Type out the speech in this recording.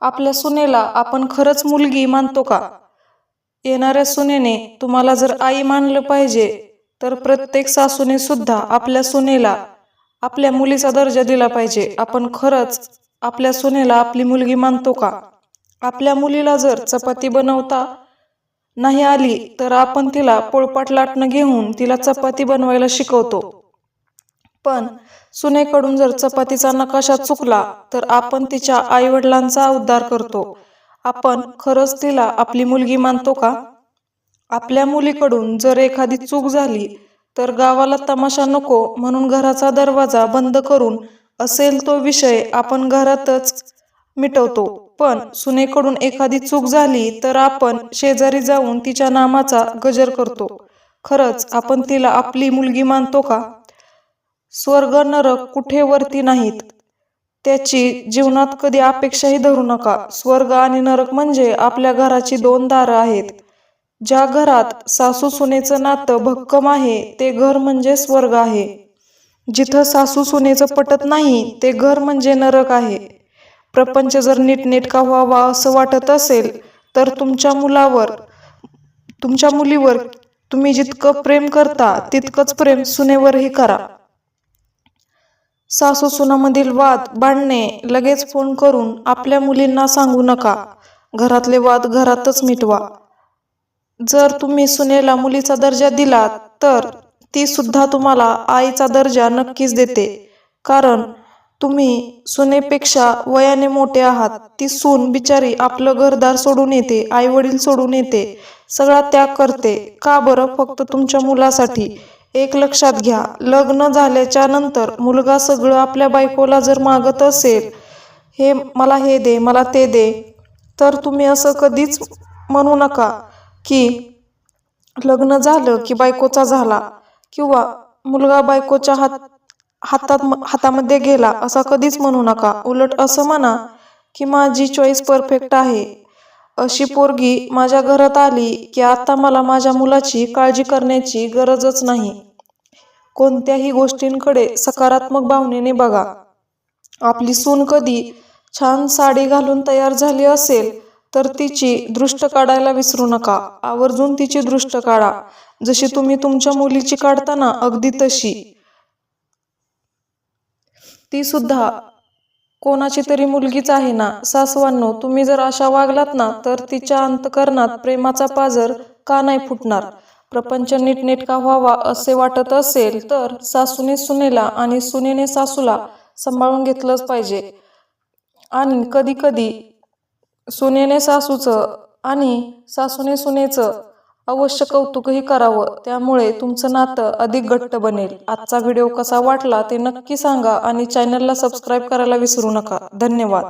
आपल्या सुनेला आपण खरंच मुलगी मानतो का? येणाऱ्या सुनेने तुम्हाला जर आई मानलं पाहिजे तर प्रत्येक सासूने सुद्धा आपल्या सुनेला आपल्या मुलीचा दर्जा दिला पाहिजे. आपण खरंच आपल्या सुनेला आपली मुलगी मानतो का? आपल्या मुलीला जर चपाती बनवता नाही आली तर आपण तिला पोळपाट लाटणं घेऊन तिला चपाती बनवायला शिकवतो. पण सुनेकडून जर चपातीचा नकाशा चुकला तर आपण तिच्या आईवडिलांचा उद्धार करतो. आपण खरंच तिला आपली मुलगी मानतो का? आपल्या मुलीकडून जर एखादी चूक झाली तर गावाला तमाशा नको म्हणून घराचा दरवाजा बंद करून असेल तो विषय आपण घरातच मिटवतो. पण सुनेकडून एखादी चूक झाली तर आपण शेजारी जाऊन तिच्या नामाचा गजर करतो. खरंच आपण तिला आपली मुलगी मानतो का? स्वर्ग नरक कुठे वरती नाहीत. त्याची जीवनात कधी अपेक्षाही धरू नका. स्वर्ग आणि नरक म्हणजे आपल्या घराची दोन दारं आहेत. ज्या घरात सासू सुनेचं नातं भक्कम आहे ते घर म्हणजे स्वर्ग आहे. जिथं सासू सुनेचं पटत नाही ते घर म्हणजे नरक आहे. प्रपंच जर नीटनेटका व्हावा असं वाटत असेल तर तुमच्या मुलावर तुमच्या मुलीवर तुम्ही जितकं प्रेम करता तितकंच प्रेम सुनेवरही करा. सासू सुनामधील वाद भांडणे लगेच फोन करून आपल्या मुलींना सांगू नका. घरातले वाद घरातच मिटवा. जर तुम्ही सुनेला मुलीचा दर्जा दिला तर ती सुद्धा तुम्हाला आईचा दर्जा नक्कीच देते. कारण तुम्ही सुनेपेक्षा वयाने मोठे आहात. ती सून बिचारी आपलं घरदार सोडून येते आई वडील सोडून येते. सगळा त्याग करते. का बरं फक्त तुमच्या मुलासाठी? एक लक्षात घ्या लग्न झाल्याच्यानंतर मुलगा सगळं आपल्या बायकोला जर मागत असेल हे मला हे दे मला ते दे तर तुम्ही असं कधीच म्हणू नका की लग्न झालं की बायकोचा झाला किंवा मुलगा बायकोच्या हात हातात हातामध्ये गेला असा कधीच म्हणू नका. उलट असं म्हणा की माझी चॉईस परफेक्ट आहे. अशी पोरगी माझ्या घरात आली की आता मला माझ्या मुलाची काळजी करण्याची गरजच नाही. कोणत्याही गोष्टींकडे सकारात्मक भावनेने बघा. आपली सून कधी छान साडी घालून तयार झाली असेल तर तिची दृष्ट काढायला विसरू नका. आवर्जून तिची दृष्ट काढा. जशी तुम्ही तुमच्या मुलीची काढताना अगदी तशी. ती सुद्धा कोणाची तरी मुलगीच आहे ना? सासवांनो तुम्ही जर अशा वागलात ना तर तिच्या अंतकरणात प्रेमाचा पाजर का नाही फुटणार? प्रपंच नीटनेटका व्हावा असे वाटत असेल तर सासूने सुनेला आणि सुनेने सासूला सांभाळून घेतलंच पाहिजे. आणि कधी कधी सुनेने सासूचं आणि सासूने सुनेचं अवश्य कौतुकही करावं. त्यामुळे तुमचं नातं अधिक घट्ट बनेल. आजचा व्हिडिओ कसा वाटला ते नक्की सांगा आणि चॅनलला सबस्क्राईब करायला विसरू नका. धन्यवाद.